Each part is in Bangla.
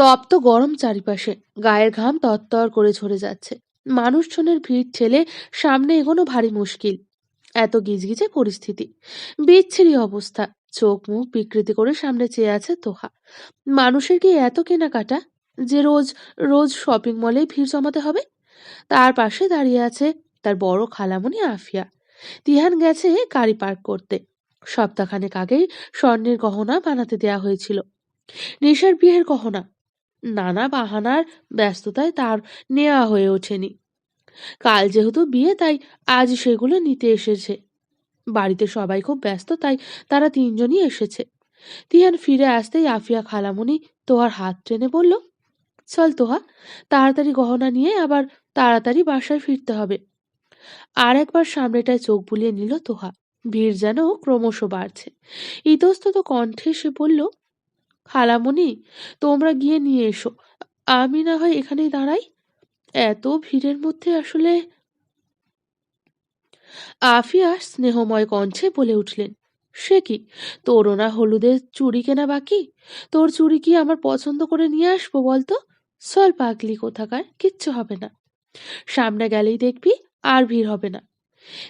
তপ্ত গরম চারিপাশে। গায়ের ঘাম তরতর করে ঝরে যাচ্ছে। মানুষজনের ভিড় ঠেলে সামনে এগোনো ভারী মুশকিল। এত গিজগিজে পরিস্থিতি। বিচ্ছিরি অবস্থা। চোখ মুখ বিকৃতি করে সামনে চেয়ে আছে তোহা। মানুষের কি এত কেনাকাটা? যে রোজ রোজ শপিং মলেই ভিড় জমাতে হবে? তার পাশে দাঁড়িয়ে আছে তার বড় খালামণি আফিয়া। তিহান গেছে গাড়ি পার্ক করতে। সপ্তাহখানেক আগেই স্বর্ণের গহনা বানাতে দেয়া হয়েছিল। নেশার বিয়ের গহনা। নানা বাহানার ব্যস্ততায় তার নেওয়া হয়ে ওঠেনি। কাল যেহেতু বিয়ে, তাই আজ সেগুলো নিতে এসেছে। বাড়িতে সবাই খুব ব্যস্ত, তাই তারা তিনজনই এসেছে। তিহান ফিরে আসতেই আফিয়া খালামণি তোহার হাত টেনে বলল, চল তোহা, তাড়াতাড়ি গহনা নিয়ে আবার তাড়াতাড়ি বাসায় ফিরতে হবে। আর একবার সামনেটায় চোখ বুলিয়ে নিল তোহা। ভিড় যেন ক্রমশ বাড়ছে। ইতস্তত কণ্ঠে সে বলল খালামণি, তোমরা গিয়ে নিয়ে এসো। আমি না হয় এখানেই দাঁড়াই? এত ভিড়ের মধ্যে আসলে আফিয়া স্নেহময় কণ্ঠে বলে উঠলেন, সে কি? তোরও না হলুদের চুড়ি কেনা বাকি? তোর চুড়ি কি আমার পছন্দ করে নিয়ে আসব বলতো? চল পাগলি কোথাকার, কিচ্ছু হবে না। সামনে গেলেই দেখবি আর ভিড় হবে না।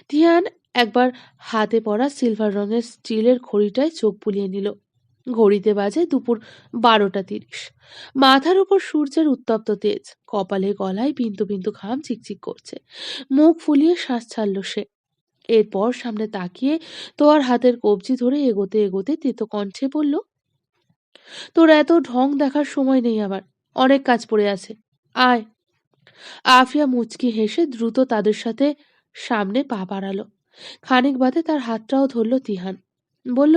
তিয়ান একবার হাতে পড়া সিলভার রঙের স্টিলের ঘড়িটায় চোখ বুলিয়ে নিল। ঘড়িতে বাজে দুপুর বারোটা তিরিশ। মাথার উপর সূর্যের উত্তপ্ত তেজ, কপালে গলায় বিন্দু বিন্দু ঘাম চিকচিক করছে। মুখ ফুলিয়ে শ্বাস ছাড়ল সে। এরপর সামনে তাকিয়ে তোর হাতের কবজি ধরে এগোতে এগোতে তেতো কণ্ঠে বলল, তোর এত ঢং দেখার সময় নেই আমার অনেক কাজ পড়ে আছে, আয়। আফিয়া মুচকি হেসে দ্রুত তাদের সাথে সামনে পা বাড়ালো। খানিক বাদে তার হাতটাও ধরল তিহান। বলল,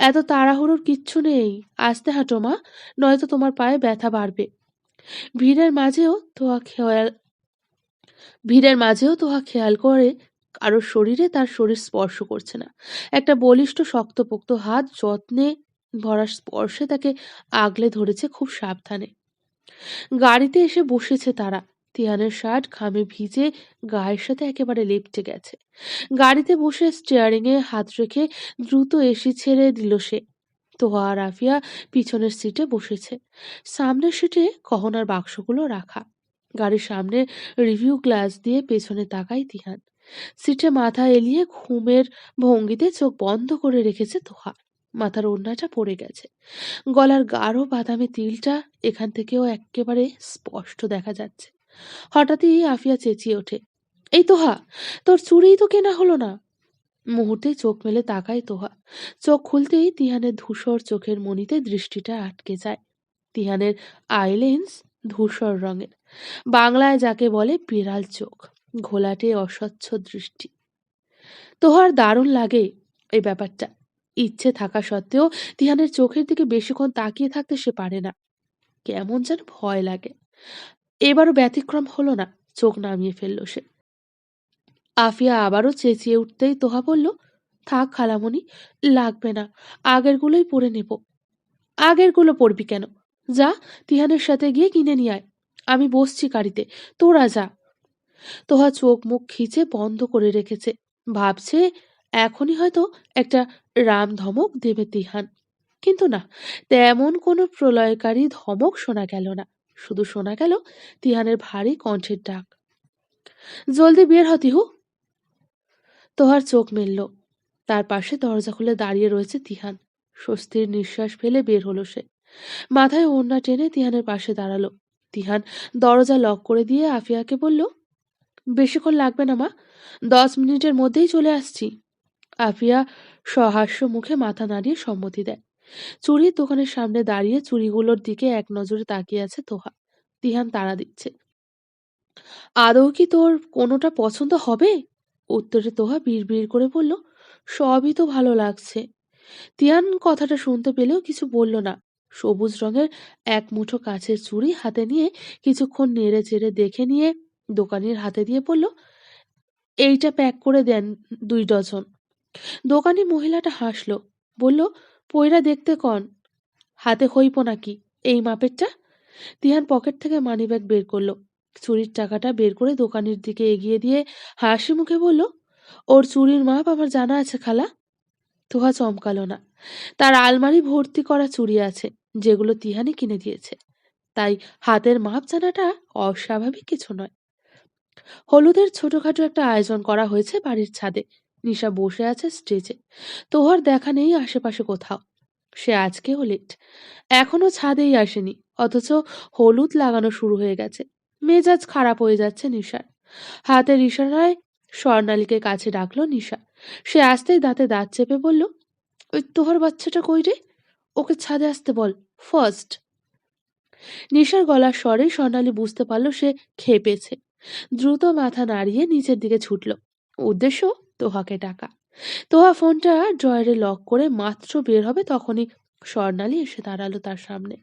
এত তাড়াহুড়োর কিচ্ছু নেই। আস্তে হাঁটো মা, নয়তো তোমার পায়ে ব্যথা বাড়বে। ভিড়ের মাঝেও তোহা খেয়াল, ভিড়ের মাঝেও তোহা খেয়াল করে কারোর শরীরে তার শরীর স্পর্শ করছে না। একটা বলিষ্ঠ শক্তপোক্ত হাত যত্নে ভরা স্পর্শে তাকে আগলে ধরেছে খুব সাবধানে। গাড়িতে এসে বসেছে তারা। তিহানের শার্ট ঘামে ভিজে গায়ের সাথে একেবারে লেপটে গেছে। গাড়িতে বসে স্টিয়ারিং এ হাত রেখে দ্রুত এসি ছেড়ে দিল সে। তোহা আর আফিয়া পিছনের সিটে বসেছে। সামনের সিটে গহনার বাক্সগুলো রাখা। গাড়ির সামনে রিভিউ গ্লাস দিয়ে পেছনে তাকায় তিহান। সিটে মাথা এলিয়ে ঘুমের ভঙ্গিতে চোখ বন্ধ করে রেখেছে তোহা। মাথার ওড়নাটা পড়ে গেছে। গলার গাঢ় বাদামি তিলটা এখান থেকেও একেবারে স্পষ্ট দেখা যাচ্ছে। হঠাৎই আফিয়া চেঁচিয়ে ওঠে। এই তোহা, তোর চুড়িই তো কেনা হলো না? মুহূর্তে চোখ মেলে তাকায় তোহা। চোখ খুলতেই তিহানের ধূসর চোখের মনিতে দৃষ্টিটা আটকে যায়। তিহানের আইলেন্স ধূসর রঙের। বাংলায় যাকে বলে বিড়াল চোখ, ঘোলাটে অস্বচ্ছ দৃষ্টি। তোহার দারুণ লাগে এই ব্যাপারটা। ইচ্ছে থাকা সত্ত্বেও তিহানের চোখের দিকে বেশিক্ষণ তাকিয়ে থাকতে সে পারে না। কেমন যেন ভয় লাগে। এবারও ব্যতিক্রম হলো না, চোখ নামিয়ে ফেলল সে। আফিয়া আবারও চেঁচিয়ে উঠতেই তোহা বলল, থাক খালামণি লাগবে না, আগেরগুলোই পরে নেব। আগেরগুলো পড়বি কেন? যা, তিহানের সাথে গিয়ে কিনে নিয়ে আয়। আমি বসছি গাড়িতে, তোরা যা। তোহা চোখ মুখ খিচে বন্ধ করে রেখেছে। ভাবছে, এখনই হয়তো একটা রাম ধমক দেবে তিহান। কিন্তু না, তেমন কোনো প্রলয়কারী ধমক শোনা গেল না। শুধু শোনা গেল তিহানের ভারী কণ্ঠের ডাক। জলদি বের হ, তিহু। তোহার চোখ মেলল। তার পাশে দরজা খুলে দাঁড়িয়ে রয়েছে তিহান। স্বস্তির নিঃশ্বাস ফেলে বের হলো সে। মাথায় ওড়না টেনে তিহানের পাশে দাঁড়াল। তিহান দরজা লক করে দিয়ে আফিয়াকে বলল, বেশিক্ষণ লাগবে না, মা। দশ মিনিটের মধ্যেই চলে আসছি। আফিয়া সহাস্য মুখে মাথা নাড়িয়ে সম্মতি দেয়। চুরির দোকানের সামনে দাঁড়িয়ে চুরিগুলোর দিকে এক নজরে তাকিয়ে আছে তোহা। তিহান তাড়া দিচ্ছে। আদৌ কি তোর কোনোটা পছন্দ হবে? উত্তরে তোহা বিড় করে বলল, সবই তো ভালো লাগছে। তিয়ান কথাটা শুনতে পেলেও কিছু বলল না। সবুজ রঙের এক মুঠো কাছের চুড়ি হাতে নিয়ে কিছুক্ষণ নেড়ে চেড়ে দেখে নিয়ে দোকানির হাতে দিয়ে বলল, এইটা প্যাক করে দেন দুই ডজন। দোকানি মহিলাটা হাসলো, বলল পয়রা দেখতে কন। হাতে হইপ নাকি? এই মাপেরটা? তিহান পকেট থেকে মানিব্যাগ বের করল। চুরির টাকাটা বের করে দোকানের দিকে এগিয়ে দিয়ে হাসি মুখে বলল, ওর চুরির মাপ আমার জানা আছে খালা। তোহা চমকালো না। তার আলমারি ভর্তি করা চুড়ি আছে, যেগুলো তিহানি কিনে দিয়েছে। তাই হাতের মাপ জানাটা অস্বাভাবিক কিছু নয়। হলুদের ছোটখাটো একটা আয়োজন করা হয়েছে বাড়ির ছাদে। নিশা বসে আছে স্টেজে। তোহার দেখা নেই আশেপাশে কোথাও। সে আজকেও লেট এখনও ছাদেই আসেনি, অথচ হলুদ লাগানো শুরু হয়ে গেছে। মেজাজ খারাপ হয়ে যাচ্ছে নিশার। হাতের ইশারায় স্বর্ণালীকে কাছে ডাকলো নিশা। সে আসতেই দাঁতে দাঁত চেপে বলল, ওই তোহার বাচ্চাটা কই রে? ওকে ছাদে আসতে বল ফার্স্ট নিশার গলার স্বরে স্বর্ণালী বুঝতে পারল সে খেপেছে দ্রুত মাথা নাড়িয়ে নিচের দিকে ছুটল। উদ্দেশ্য? তোহাকে ডাকা। তোহা ফোনটা ড্রয়ারে লক করে মাত্র বের হবে তখনই স্বর্ণালী এসে দাঁড়াল তার সামনে।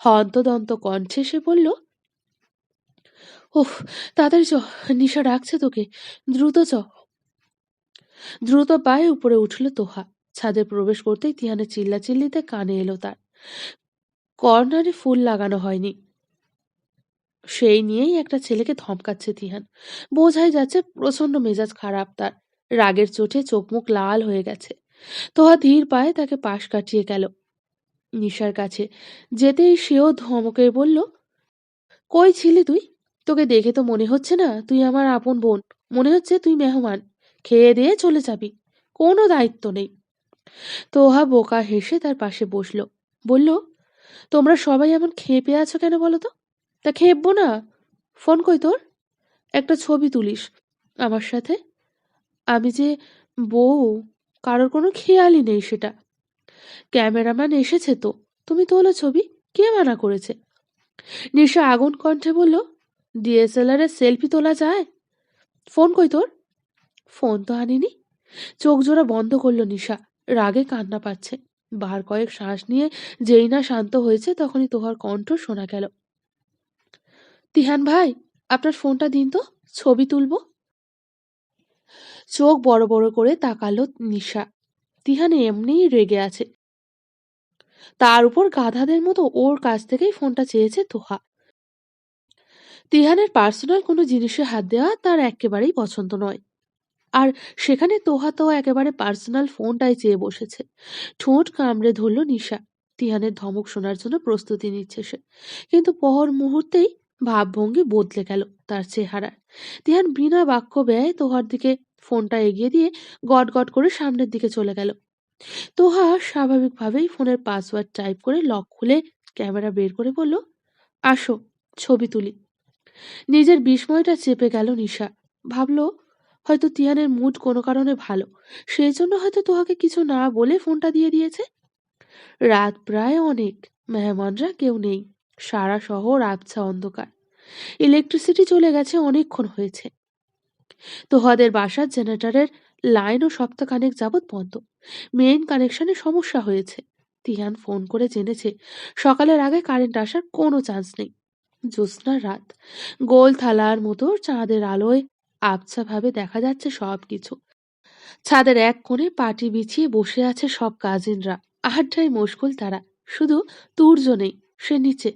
হন্তদন্ত কণ্ঠে সে বলল ওহ তাড়াতাড়ি চ নিশা ডাকছে তোকে। দ্রুত চ। দ্রুত পায়ে উপরে উঠল তোহা। ছাদে প্রবেশ করতেই তিহানের চিল্লাচিল্লিতে কানে এলো তার। কর্নারে ফুল লাগানো হয়নি। সেই নিয়েই একটা ছেলেকে ধমকাচ্ছে তিহান। বোঝাই যাচ্ছে প্রচণ্ড মেজাজ খারাপ তার। রাগের চোটে চোখ মুখ লাল হয়ে গেছে। তোহা ধীর পায়ে তাকে পাশ কাটিয়ে গেল। নিশার কাছে যেতেই সেও ধমকে বলল, কই ছিলি তুই? তোকে দেখে তো মনে হচ্ছে না তুই আমার আপন বোন। মনে হচ্ছে তুই মেহমান। খেয়ে দিয়ে চলে যাবি। কোনো দায়িত্ব নেই। তোহা বোকা হেসে তার পাশে বসল। বলল, তোমরা সবাই এমন খেপে আছো কেন বলো তো? তা খেপবো না। ফোন কই তোর? একটা ছবি তুলিস। আমার সাথে আমি যে বউ, কারোর কোনো খেয়ালই নেই সেটা। ক্যামেরাম্যান এসেছে তো, তুমি তোলো ছবি, কে মানা করেছে? নিশা আগুন কণ্ঠে বলল ডিএসএলআর সেলফি তোলা যায়? ফোন কই তোর? ফোন তো আনিনি। চোখ জোড়া বন্ধ করল নিশা, রাগে কান্না পাচ্ছে। বার কয়েক শ্বাস নিয়ে যেই না শান্ত হয়েছে তখনই তোহার কণ্ঠ শোনা গেল। তিহান ভাই, আপনার ফোনটা দিন তো, ছবি তুলবো। চোখ বড় বড় করে তাকালো নিশা। তিহান এমনিই রেগে আছে। তার উপর গাধাদের মতো ওর কাছ থেকেই ফোনটা চেয়েছে তোহা। তিহানের পার্সোনাল কোনো জিনিসে হাত দেওয়া তার একেবারেই পছন্দ নয়। আর সেখানে তোহা তো একেবারে পার্সোনাল ফোনটাই চেয়ে বসেছে। ঠোঁট কামড়ে ধরল নিশা। তিহানের ধমক শোনার জন্য প্রস্তুতি নিচ্ছে সে। কিন্তু পহর মুহূর্তেই ভাবভঙ্গি বদলে গেল তার চেহারার। তিহান বিনা বাক্য ব্যয় তোহার দিকে ফোনটা এগিয়ে দিয়ে গট গট করে সামনের দিকে চলে গেল। তোহা স্বাভাবিকভাবেই ফোনের পাসওয়ার্ড টাইপ করে লক খুলে ক্যামেরা বের করে বলল, আসো, ছবি তুলি। নিজের বিস্ময়টা চেপে গেল নিশা। ভাবলো, হয়তো তিয়ানের মুড কোনো কারণে ভালো সেই জন্য হয়তো তোহাকে কিছু না বলে ফোনটা দিয়ে দিয়েছে? রাত প্রায় অনেক, মেহমানরা কেউ নেই, সারা শহর আবছা অন্ধকার। ইলেকট্রিসিটি চলে গেছে অনেকক্ষণ হয়েছে। তোহাদের বাসার জেনারেটরের লাইনও সপ্তাহখানেক যাবৎ বন্ধ। মেইন কানেকশনে সমস্যা হয়েছে। তিহান ফোন করে জেনেছে, সকালের আগে কারেন্ট আসার কোনো চান্স নেই। জ্যোৎস্নার রাত। গোল থালার মতো চাঁদের আলোয় আবছাভাবে দেখা যাচ্ছে সবকিছু। ছাদের এক কোণে পাটি বিছিয়ে বসে আছে সব কাজিনরা। আড্ডায় মুশকুল তারা। শুধু তুর্য নেই, সে নিচে।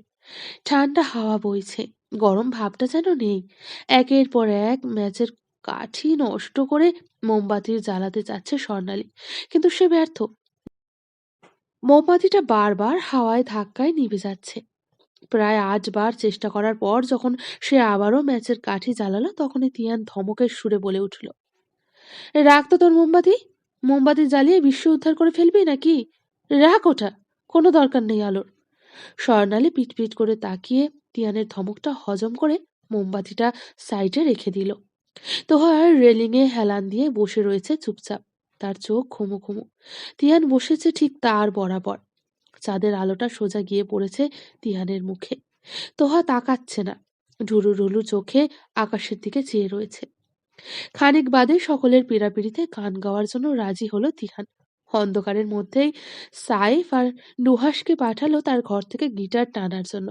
ঠান্ডা হাওয়া বইছে। গরম ভাবটা যেন নেই। একের পর এক ম্যাচের কাঠি নষ্ট করে মোমবাতির জ্বালাতে চাচ্ছে স্বর্ণালী। কিন্তু সে ব্যর্থ। মোমবাতিটা বারবার হাওয়ায় ধাক্কায় নিভে যাচ্ছে। প্রায় আটবার চেষ্টা করার পর যখন সে আবারও ম্যাচের কাঠি জ্বালালো, তখনই তিয়ান ধমকের সুরে বলে উঠল, রাখ তো তোর মোমবাতি। মোমবাতি জ্বালিয়ে বিশ্ব উদ্ধার করে ফেলবি নাকি? রাখ ওটা। কোনো দরকার নেই আলোর। স্বর্ণালী পিটপিট করে তাকিয়ে তিয়ানের ধমকটা হজম করে মোমবাতিটা সাইডে রেখে দিল। তোহার রেলিংয়ে হেলান দিয়ে বসে রয়েছে চুপচাপ। তার চোখ ঘুমু ঘুমু। তিয়ান বসেছে ঠিক তার বরাবর। চাঁদের আলোটা সোজা গিয়ে পড়েছে তিহানের মুখে। তোহা তাকাচ্ছে না। ঢুরু ঢুলু চোখে আকাশের দিকে চেয়ে রয়েছে। খানিক বাদে সকলের পীড়াপিড়িতে গান গাওয়ার জন্য রাজি হলো তিহান অন্ধকারের মধ্যেই সাইফ আর নুহাসকে পাঠালো তার ঘর থেকে গিটার টানার জন্য।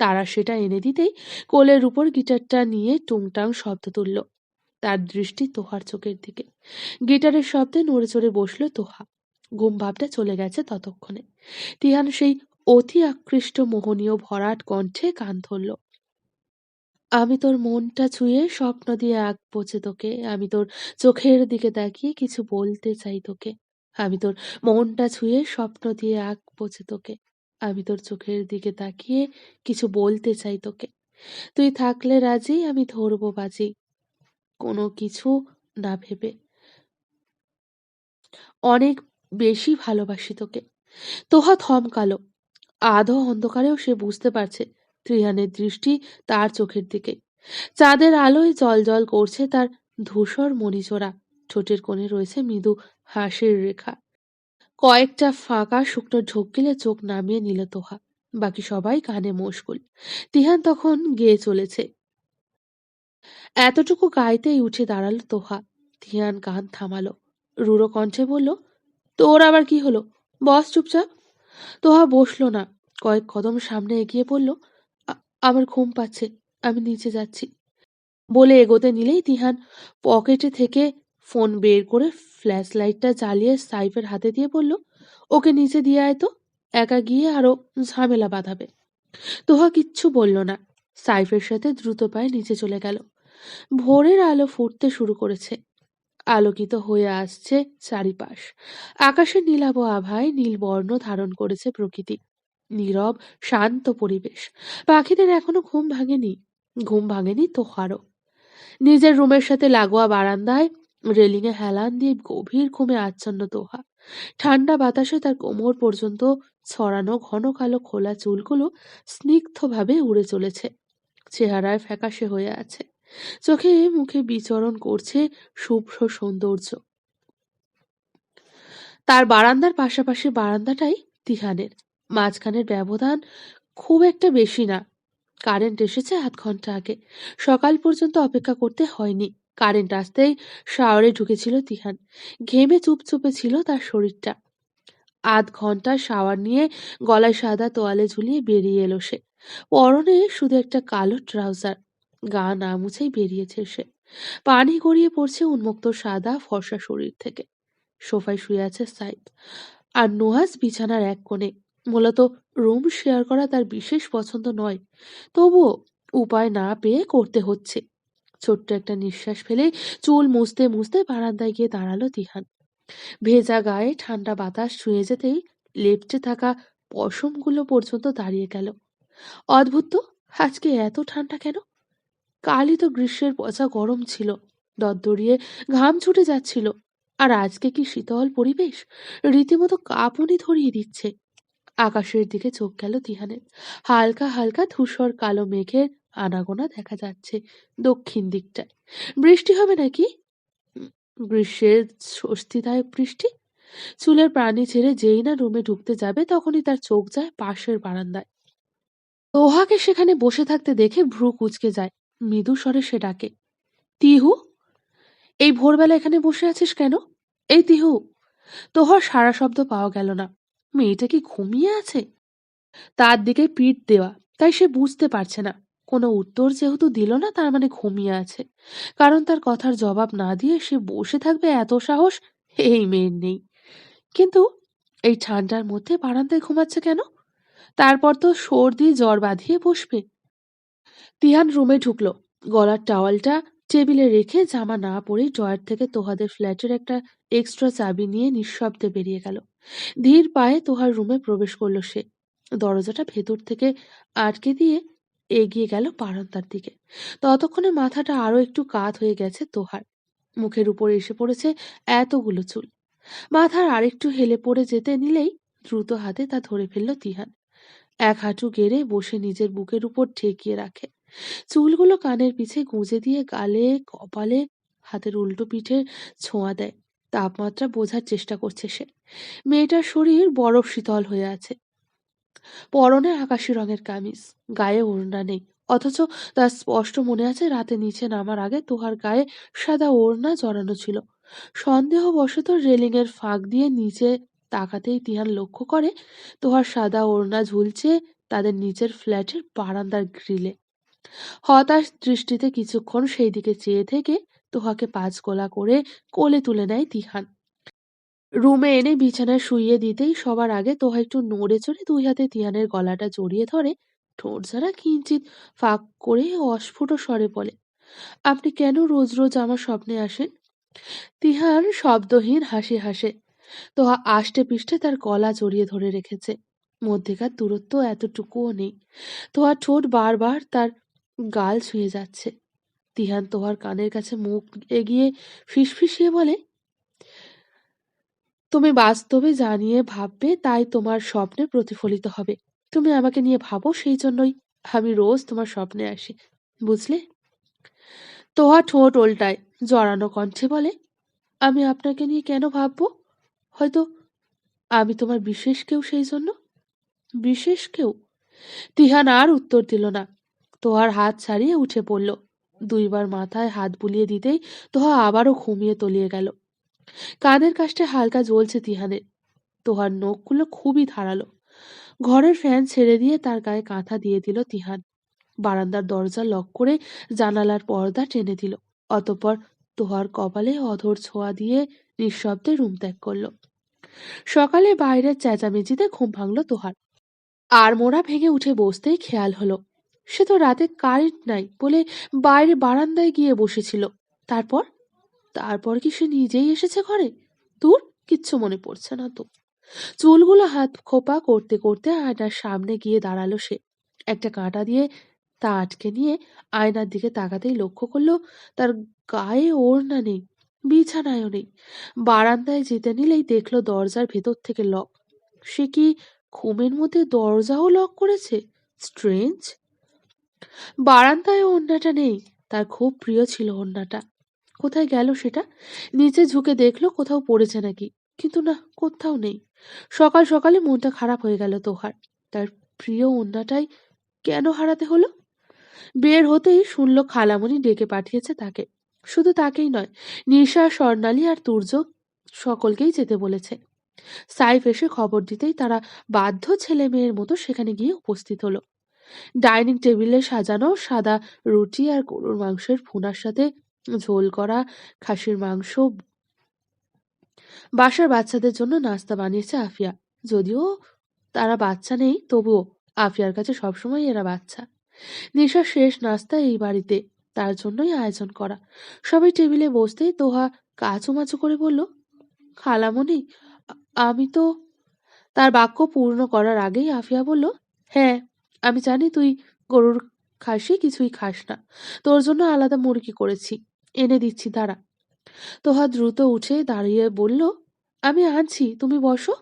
তারা সেটা এনে দিতেই কোলের উপর গিটারটা নিয়ে টুংটাং শব্দ তুলল। তার দৃষ্টি তোহার চোখের দিকে। গিটারের শব্দে নড়ে চড়ে বসল তোহা। ঘুম ভাবটা চলে গেছে ততক্ষণে। তিহান সেই অতি আকৃষ্ট মোহনীয় ভরাট কণ্ঠে কান ধরল। আমি তোর মনটা ছুঁয়ে স্বপ্ন দিয়ে পচে তোকে। আমি তোর চোখের দিকে তাকিয়ে কিছু বলতে চাই তোকে। আমি তোর মনটা ছুঁয়ে স্বপ্ন দিয়ে পচে তোকে। আমি তোর চোখের দিকে তাকিয়ে কিছু বলতে চাই তোকে। তুই থাকলে রাজি, আমি ধরবো বাজি। কোনো কিছু না ভেবে। অনেক বেশি ভালোবাসি তোকে। তোহা থমকালো। আধো অন্ধকারেও সে বুঝতে পারছে ত্রিহানের দৃষ্টি তার চোখের দিকে। চাঁদের আলোয় জল জল করছে তার ধূসর মণিচোরা। ঠোঁটের কোণে রয়েছে মৃদু হাসির রেখা। কয়েকটা ফাঁকা শুকনো ঢোক গেলে চোখ নামিয়ে নিল তোহা। বাকি সবাই কানে মশগুল তিহান তখন গেয়ে চলেছে। এতটুকু গাইতেই উঠে দাঁড়াল তোহা। তিহান কান থামালো। রুড়ো কণ্ঠে বলল, তোর আবার কি হলো? বস চুপচাপ। তোহা বসল না। কয়েক কদম সামনে এগিয়ে বলল আমার ঘুম পাচ্ছে, আমি নিচে যাচ্ছি। বলে এগোতে নিলেই তিহান পকেটে থেকে ফোন বের করে ফ্ল্যাশ লাইটটা জ্বালিয়ে সাইফের হাতে দিয়ে বলল, ওকে নিচে দিয়ে আয় তো। একা গিয়ে আরও ঝামেলা বাঁধাবে। তোহা কিচ্ছু বলল না। সাইফের সাথে দ্রুত পায়ে নিচে চলে গেল। ভোরের আলো ফুটতে শুরু করেছে। আলোকিত হয়ে আসছে চারিপাশ। আকাশে নীলাভ আভায় নীল বর্ণ ধারণ করেছে প্রকৃতি। নীরব, শান্ত পরিবেশ। পাখিদের এখনও ঘুম ভাঙেনি। ঘুম ভাঙেনি তোহারও। নিজের রুমের সাথে লাগোয়া বারান্দায় রেলিংয়ে হেলান দিয়ে গভীর ঘুমে আচ্ছন্ন দোহা। ঠান্ডা বাতাসে তার কোমর পর্যন্ত ছড়ানো ঘন কালো খোলা চুলগুলো স্নিগ্ধভাবে উড়ে চলেছে। চেহারায় ফ্যাকাশে হয়ে আছে। চোখে মুখে বিচরণ করছে শুভ্র সৌন্দর্য। তার বারান্দার পাশাপাশি বারান্দাটাই তিহানের। মাঝখানের ব্যবধান খুব একটা বেশি না। কারেন্ট এসেছে আধ ঘণ্টা আগে। সকাল পর্যন্ত অপেক্ষা করতে হয়নি। কারেন্ট আসতেই শাওয়ারে ঢুকেছিল তিহান। ঘেমে চুপচুপে ছিল তার শরীরটা। আধ ঘণ্টা শাওয়ার নিয়ে গলায় সাদা তোয়ালে ঝুলিয়ে বেরিয়ে এলো সে। পরনে শুধু একটা কালো ট্রাউজার। গা না মুছেই বেরিয়েছে সে। পানি গড়িয়ে পড়ছে উন্মুক্ত সাদা ফর্সা শরীর থেকে। সোফায় শুয়ে আছে সাইদ আর নোহাজ বিছানার এক কোণে। মূলত রুম শেয়ার করা তার বিশেষ পছন্দ নয়। তবুও উপায় না পেয়ে করতে হচ্ছে। ছোট্ট একটা নিঃশ্বাস ফেলে চুল মুছতে মুছতে বারান্দায় গিয়ে দাঁড়াল তিহান। ভেজা গায়ে ঠান্ডা বাতাস ছুঁয়ে যেতেই লেপটে থাকা পশমগুলো পর্যন্ত দাঁড়িয়ে গেল। অদ্ভুত তো, আজকে এত ঠান্ডা কেন? কালই তো গ্রীষ্মের পচা গরম ছিল দরদরিয়ে ঘাম ছুটে যাচ্ছিল। আর আজকে কি শীতল পরিবেশ? রীতিমতো কাঁপুনি ধরিয়ে দিচ্ছে। আকাশের দিকে চোখ গেল তিহানের। হালকা হালকা ধূসর কালো মেঘের আনাগোনা দেখা যাচ্ছে দক্ষিণ দিকটায়। বৃষ্টি হবে নাকি? গ্রীষ্মের স্বস্তিদায়ক বৃষ্টি? চুলের প্রাণী ছেড়ে যেই না রুমে ঢুকতে যাবে তখনই তার চোখ যায় পাশের বারান্দায়। তোহাকে সেখানে বসে থাকতে দেখে ভ্রু কুচকে যায়। মৃদু স্বরে সে ডাকে, তিহু, এই ভোরবেলা এখানে বসে আছিস কেন? এই তিহু, তোহার সারা শব্দ পাওয়া গেল না। মেয়েটা কি ঘুমিয়ে আছে? তার দিকে পিঠ দেওয়া, তাই সে বুঝতে পারছে না। কোনো উত্তর যেহেতু দিল না, তার মানে ঘুমিয়ে আছে। কারণ তার কথার জবাব না দিয়ে সে বসে থাকবে এত সাহস, এই মেয়ের নেই। কিন্তু এই ঠান্ডার মধ্যে বারান্দায় ঘুমাচ্ছে কেন? তারপর তো সর্দি, জ্বর বাঁধিয়ে বসবে। তিহান রুমে ঢুকলো। গলার টাওয়ালটা টেবিলে রেখে জামা না পরেই ড্রয়ার থেকে তোহাদের ফ্ল্যাটের একটা এক্সট্রা চাবি নিয়ে নিঃশব্দে বেরিয়ে গেল। ধীর পায়ে তোহার রুমে প্রবেশ করল সে। দরজাটা ভেতর থেকে আটকে দিয়ে এগিয়ে গেল বারান্দার দিকে। ততক্ষণে মাথাটা আরও একটু কাত হয়ে গেছে তোহার। মুখের উপর এসে পড়েছে এতগুলো চুল। মাথার আরেকটু হেলে পড়ে যেতে নিলেই দ্রুত হাতে তা ধরে ফেলল তিহান। এক হাঁটু গেড়ে বসে নিজের বুকের উপর ঠেকিয়ে রাখে। চুলগুলো কানের পিছে গুঁজে দিয়ে গালে, কপালে, হাতের উল্টো পিঠে ছোঁয়া দেয়। তাপমাত্রা বোঝার চেষ্টা করছে সে। মেয়েটার শরীর বরফ শীতল হয়ে আছে। পরনে আকাশি রঙের কামিজ, গায়ে ওড়না নেই। অথচ তার স্পষ্ট মনে আছে, রাতে নিচে নামার আগে তোহার গায়ে সাদা ওড়না জড়ানো ছিল। সন্দেহবশত রেলিং এর ফাঁক দিয়ে নিচে তাকাতেই তিহান লক্ষ্য করে, তোহার সাদা ওড়না ঝুলছে তাদের নিচের ফ্ল্যাটের বারান্দার গ্রিলে। হতাশ দৃষ্টিতে কিছুক্ষণ সেই দিকে চেয়ে থেকে তোহাকে পাঁচ গোলা করে কোলে তুলে নেয় তিহান। রুমে এনে বিছানায় শুইয়ে দিতেই সবার আগে তোহা একটু নড়ে চড়ে দুই হাতে তিয়ানের গলাটা জড়িয়ে ধরে, ঠোঁট ছাড়া কিঞ্চিত ফাঁক করে অস্ফুট স্বরে বলে, আপনি কেন রোজ রোজ আমার স্বপ্নে আসেন? তিহান শব্দহীন হাসি হাসে, তোহা আষ্টে পিষ্টে তার গলা জড়িয়ে ধরে রেখেছে, মধ্যেকার দূরত্ব এতটুকুও নেই তোহার ঠোঁট বারবার তার গাল ছুঁয়ে যাচ্ছে, তিহান তোহার কানের কাছে মুখ এগিয়ে ফিসফিসিয়ে বলে তুমি বাস্তবে জানিয়ে ভাববে তাই তোমার স্বপ্নে প্রতিফলিত হবে। তুমি আমাকে নিয়ে ভাবো সেই জন্যই আমি রোজ তোমার স্বপ্নে আসি, বুঝলে? তোহা ঠোঁট ওল্টায় জড়ানো কণ্ঠে বলে, আমি আপনাকে নিয়ে কেন ভাববো? হয়তো আমি তোমার বিশেষ কেউ সেই জন্য? বিশেষ কেউ? তিহান আর উত্তর দিল না। তোহার হাত ছাড়িয়ে উঠে পড়ল। দুইবার মাথায় হাত বুলিয়ে দিতেই তোহা আবারও ঘুমিয়ে তলিয়ে গেল। কানের কাছটা হালকা জ্বলছে তিহানের তোহার নখগুলো খুবই ধারালো। ঘরের ফ্যান ছেড়ে দিয়ে তার গায়ে কাঁথা দিয়ে দিল তিহান বারান্দার দরজা লক করে জানালার পর্দা টেনে দিল। অতঃপর তোহার কপালে অধর ছোঁয়া দিয়ে নিঃশব্দে রুম ত্যাগ করল। সকালে বাইরের চেঁচামেচিতে ঘুম ভাঙল তোহার। আর মোড়া ভেঙে উঠে বসতেই খেয়াল হলো। সে তো রাতে কারেন্ট নাই বলে বাইরে বারান্দায় গিয়ে বসেছিল। তারপর তারপর কি সে নিজেই এসেছে ঘরে? দূর, কিচ্ছু মনে পড়ছে না তো। চুলগুলো হাত খোপা করতে করতে আয়নার সামনে গিয়ে দাঁড়াল সে। একটা কাঁটা দিয়ে তা আটকে নিয়ে আয়নার দিকে তাকাতেই লক্ষ্য করল, তার গায়ে ওড়না নেই, বিছানায়ও নেই। বারান্দায় যেতে নিলেই দেখল দরজার ভেতর থেকে লক। সে কি ঘুমের মধ্যে দরজাও লক করেছে? স্ট্রেঞ্জ? বারান্দায় ওড়নাটা নেই, তার খুব প্রিয় ছিল ওড়নাটা। কোথায় গেল সেটা? নিচে ঝুঁকে দেখল কোথাও পড়েছে নাকি। কিন্তু না, কোথাও নেই। সকাল সকালে মনটা খারাপ হয়ে গেল তোহার। তার প্রিয় ওড়নাটাই কেন হারাতে হলো? বের হতেই শুনল খালামণি ডেকে পাঠিয়েছে তাকে। শুধু তাকেই নয়, নিশা, স্বর্ণালী আর তুর্য সকলকেই যেতে বলেছে। সাইফ এসে খবর দিতেই তারা বাধ্য ছেলে মেয়ের মতো সেখানে গিয়ে উপস্থিত হলো। ডাইনিং টেবিলে সাজানো সাদা রুটি আর গরুর মাংসের ফুনার সাথে ঝোল করা, খাসির মাংস। বাসার বাচ্চাদের জন্য নাস্তা বানিয়েছে আফিয়া। যদিও তারা বাচ্চা নেই, তবুও আফিয়ার কাছে সবসময় এরা বাচ্চা। নিশার শেষ নাস্তা এই বাড়িতে, তার জন্যই আয়োজন করা। সবাই টেবিলে বসতেই তোহা কাচুমাচু করে বলল, খালামণি আ- আমি তো তার বাক্য পূর্ণ করার আগেই আফিয়া বলল হ্যাঁ আমি জানি তুই গরুর খাসি কিছুই খাস না। তোর জন্য আলাদা মুরগি করেছি। এনে দিচ্ছি, দাঁড়া। তোহা দ্রুত উঠে দাঁড়িয়ে বলল, আমি আনছি, তুমি বসো।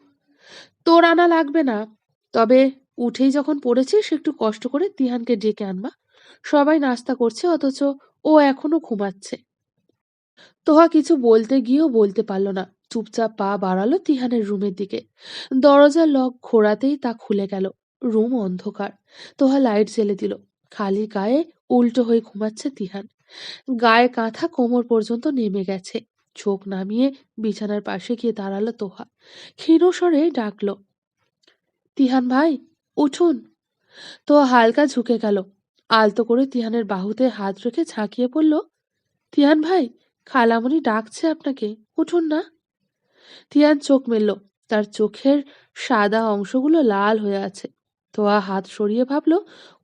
তোর আনা লাগবে না। তবে উঠেই যখন পড়েছিস, একটু কষ্ট করে তিহানকে ডেকে আনবা। সবাই নাস্তা করছে, অথচ ও এখনও ঘুমাচ্ছে। তোহা কিছু বলতে গিয়েও বলতে পারল না। চুপচাপ পা বাড়ালো তিহানের রুমের দিকে। দরজা লক ঘোরাতেই তা খুলে গেল। রুম অন্ধকার। তোহা লাইট জ্বেলে দিল। খালি গায়ে উল্টো হয়ে ঘুমাচ্ছে তিহান। গায়ে কাঁথা কোমর পর্যন্ত নেমে গেছে। চোখ নামিয়ে বিছানার পাশে গিয়ে দাঁড়াল তোহা। ক্ষীণ স্বরে ডাকলো, তিহান ভাই, উঠুন। তো হালকা ঝুঁকে গেল, আলতো করে তিহানের বাহুতে হাত রেখে ঝাঁকিয়ে পড়ল, তিহান ভাই, খালামণি ডাকছে আপনাকে, উঠুন না। তিহান চোখ মেলল, তার চোখের সাদা অংশগুলো লাল হয়ে আছে। তোয়া হাত সরিয়ে ভাবল,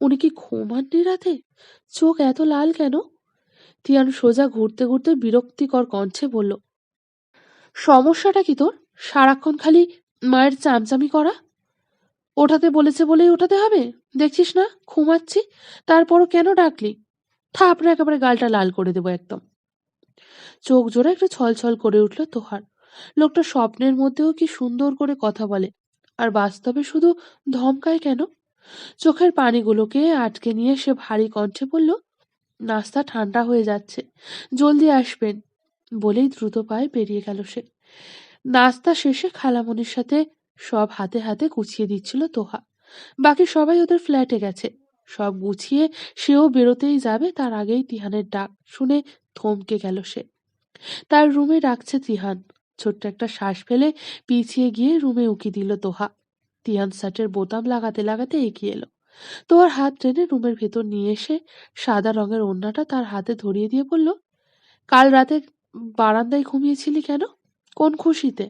উনি কি ঘুমাননি রাতে? চোখ এত লাল কেন? তিয়ান সোজা ঘুরতে ঘুরতে বিরক্তিকর কণ্ঠে বলল, সমস্যাটা কি তোর? সারাক্ষণ খালি মায়ের চামচামি করা? ওঠাতে বলেছে বলেই ওঠাতে হবে? দেখছিস না? ঘুমাচ্ছি। তারপরও কেন ডাকলি? থাপড়ে একেবারে গালটা লাল করে দেবো একদম। চোখ জোড়া একটু ছলছল করে উঠল তোহার। লোকটা স্বপ্নের মধ্যেও কি সুন্দর করে কথা বলে, আর বাস্তবে শুধু ধমকায় কেন? চোখের পানিগুলোকে আটকে নিয়ে সে ভারী কণ্ঠে বলল নাস্তা ঠান্ডা হয়ে যাচ্ছে। জলদি আসবেন। বলেই দ্রুত পায়ে বেরিয়ে গেল সে। নাস্তা শেষে খালামণির সাথে সব হাতে হাতে গুছিয়ে দিচ্ছিল তোহা। বাকি সবাই ওদের ফ্ল্যাটে গেছে। সব গুছিয়ে সেও বেরোতেই যাবে তার আগেই তিহানের ডাক শুনে থমকে গেল সে। তার রুমে ডাকছে তিহান। ছোট্ট একটা শ্বাস ফেলে পিছিয়ে গিয়ে রুমে উকি দিল তোহা। তিহান শার্টের বোতাম লাগাতে লাগাতে এগিয়ে এলো। তোহার হাত টেনে রুমের ভেতর নিয়ে এসে সাদা রঙের ওড়নাটা তার হাতে ধরিয়ে দিয়ে বলল, কাল রাতে বারান্দায় ঘুমিয়েছিলি কেন? কোন খুশিতে?